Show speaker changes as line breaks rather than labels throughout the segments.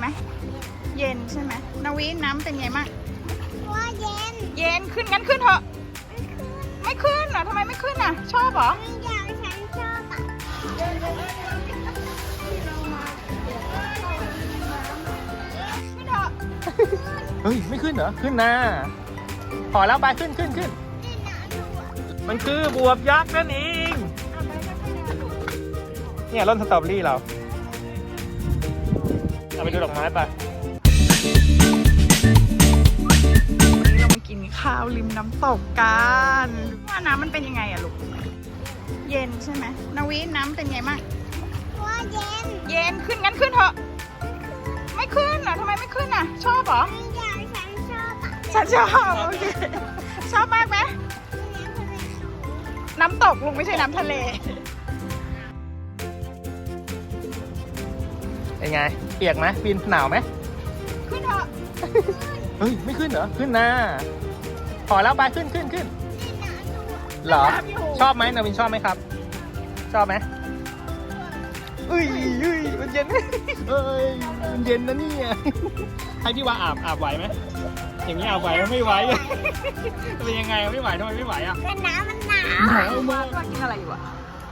ไหม เย็นใช่ไหมนาวิน้ำเป็นไงบ้าง
ว่าเย็น
เย็นขึ้นงั้นขึ้นเถอะ ไม่ขึ้นเหรอทำไมไม่ขึ้นอะ ชอบเหรอ
ไม่อยากฉันชอบอะ
ขึ้นเถอะ
เฮ้ย ไม่ขึ้นเหรอ ขึ้นนะพอแล้วไปขึ้นขึ้นขึ้น
นี่นะหนูอะ
มันคือบวบยักษ์นั่นเอง เนี่ยร่นสตรอเบอรี่เรา เอาไปดูดอกไม้ไป
วันนี้เรามากินข้าวริมน้ำตกกันว่าน้ำมันเป็นยังไงอะลูก เย็นใช่ไหมนาวิน้ำเป็นไงบ้าง
ว่าเย็น
เย็นขึ้นงั้นขึ้นเถอะ ไม่ขึ้นเหรอทำไมไม่ขึ้นอะ ชอบเหรอ
ไม่อยากฉันชอบอะ
ฉันชอบโอเคชอบมากไหม
นี่คือในสูง
น้ำตกลุงไม่ใช่น้ำทะเล
เป็นไง เปียกไหมฟินหนาวไหม
ขึ้นเถอะ
เฮ้ย ไม่ขึ้นเหรอ ขึ้นนะพอแล้วไปขึ้นขึ้นขึ้น
นี่นะหนูอะ
เหรอ
น้ำอยู่
ชอบไหมนาวินชอบไหมครับ ชอบไหมเอ้ยเอ้ยมันเย็นเอ้ยมันเย็นนะเนี่ยให้พี่ว่าอาบอาบไหวไหมอย่างนี้อาบไหวไหมไม่ไหวเป็นยังไงไม่ไหวทำไมไม่ไหวอะ
แต่น้ำมันหนาว
หนาวมาก
ว่ากินอะไรอยู่อะ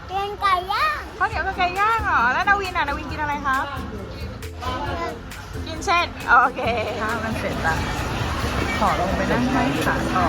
เรียนไก่ย่าง
ข้าวเหนียวกับไก่ย่างเหรอ แล้วนาวินอะนาวินกินอะไรครับ กินเช่นโอเคข้าวมันเสร็จละขอลงไปนั่งไหมขาต่อ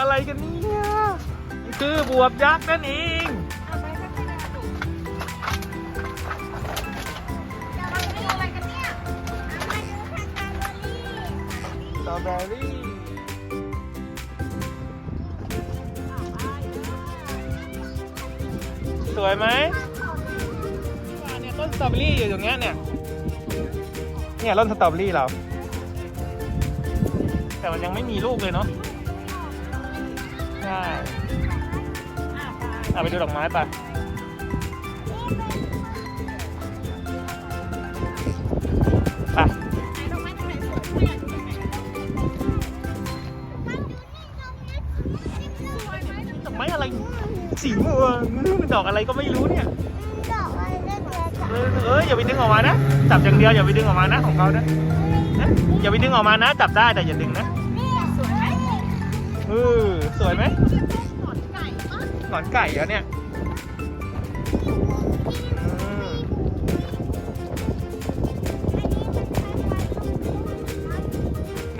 อะไรกันเนี่ยมันคือบวบยักษ์นั่นเอง
อะไรกันเนี่ยมาดูทางการบริ
สตรอเบอรี่สวยไหมเนี่ยต้นสตรอเบอรี่อยู่ตรงเนี้ยเนี่ย เนี่ยต้นสตรอเบอรี่เรา แต่มันยังไม่มีลูกเลยเนาะ ใช่เอาไปดูดอกไม้ไปไปดอกไม้อะไรสีม่วงมันดอกอะไรก็ไม่รู้เนี่ย
ดอกอะไรเล็กๆ
เออเอยอย่าไปดึงออกมานะ จับอย่างเดียวอย่าไปดึงออกมานะของเขานะนะอย่าไปดึงออกมานะ จับได้แต่อย่าดึงนะ
สวยไหม
เออสวยไหม
หนอนไก่ปะ
หนอนไก่เหรอเนี่ยอืม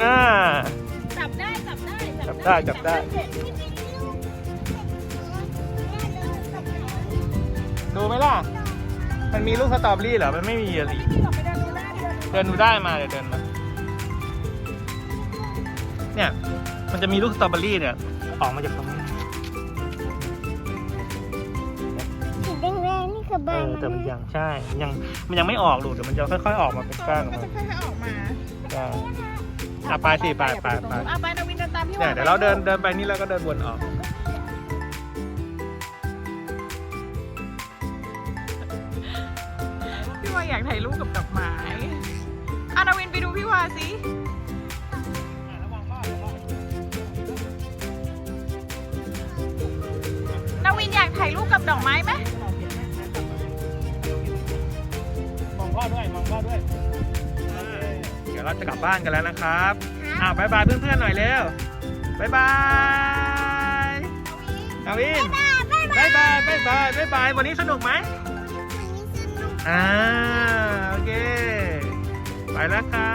อ่า
จับได้ จับได้
จับได้ จับได้ ดูไหมล่ะ มันมีลูกสตรอเบอรี่เหรอ มันไม่มีอะสิ
ไม่หรอกไปเดินดูหน้าเดิน
เดินดูได้มาเดี๋ยวเดินมา เนี่ย มันจะมีลูกสตรอเบอรี่เนี่ย ออกมาจากตรงนี้
สีแดงๆนี่คือ
เอ
ใบ
อ
มัน
แต่มัน
นะ
ยังใช่ยังมันยังไม่ออกลูกเดี๋ยวมันจะค่อยๆออกมาเป็นก้านออก
ก็
มา
จะค่อยๆออกมา
ใช่อะไปสิไปไปไป
อะไปนาวินเดินตามพี่
เนี่ยเดี๋ยวเราเดินเดินไปนี่แล้วก็เดินวนออก
พี่วาอยากถ่ายรูปกับดอกไม้อะนาวินไปดูพี่วาสิ นาวินอยากถ่ายรูปกับดอกไม้ไหม
มองพ่อด้วยมองพ่อด้วย เดี๋ยวเราจะกลับบ้านกันแล้วนะครับอ้าวบายบายเพื่อนๆหน่อยเร็วบายบายนาวินบายบายบายบายบายบายวันนี้สนุกไหมอ่าโอเค ไปแล้วครั